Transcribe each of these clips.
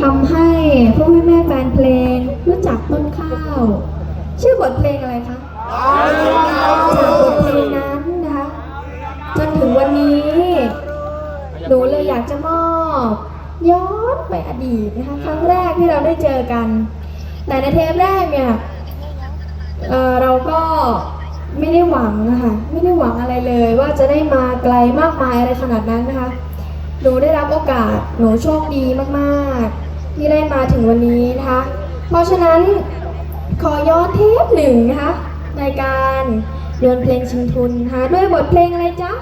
ทำให้พ่อแม่แม่แฟนเพลงรู้จักต้นข้าว ชื่อบทเพลงอะไรคะจากบทเพลงนั้นนะคะจนถึงวันนี้หนูเลยอยากจะมอบย้อนไปอดีตนะคะครั้งแรกที่เราได้เจอกัน แต่ในเทปแรกเนี่ยเเราก็ไม่ได้หวังนะคะไม่ได้หวังอะไรเลย ว่าจะได้มาไกลมากมายอะไรขนาดนั้นนะคะหนูได้รับโอกาสหนูโชคดีมาก ๆ ที่ได้มาถึงวันนี้นะคะ เพราะฉะนั้นขอย้อนเทปหนึ่งนะคะในการเดินเพลงชิงทุนนะคะด้วยบทเพลงอะไรจ๊ะ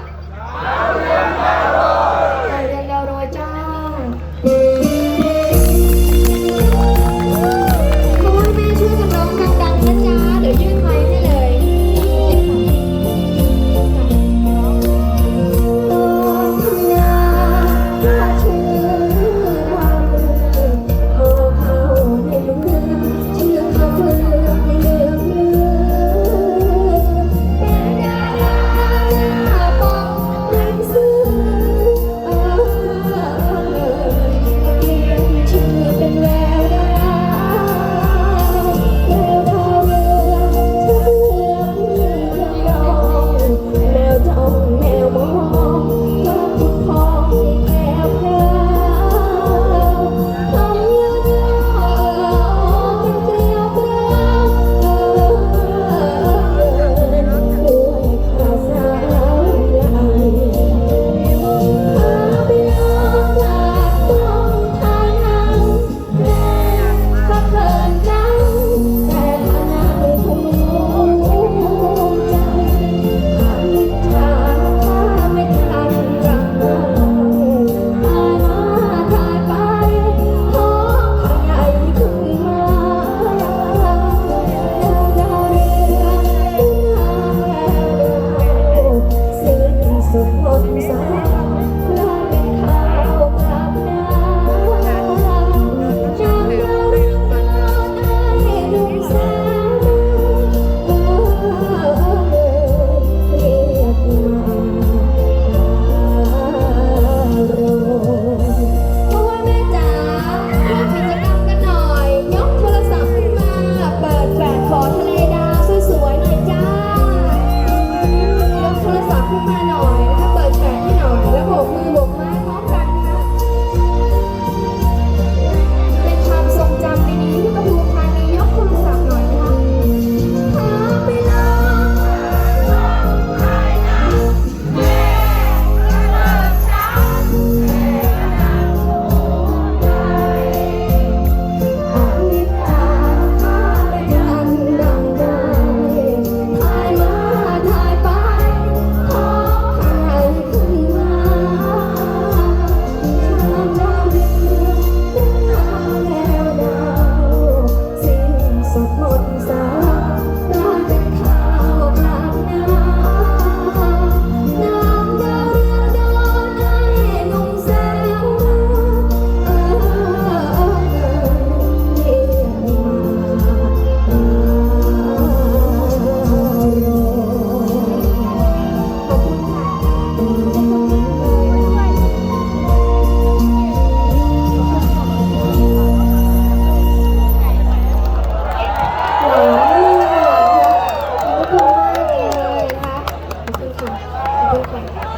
คุณค่ะขอบคุณค่ะ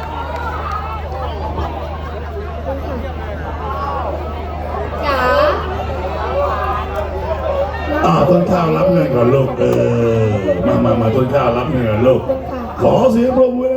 ขอบคุณค่ะจ๋าอ่าต้นข้าวรับเงินก่อนลูกเออมามามาต้นข้าวรับเงินก่อนลูก ขอบคุณค่ะขอเสียงปรบมือ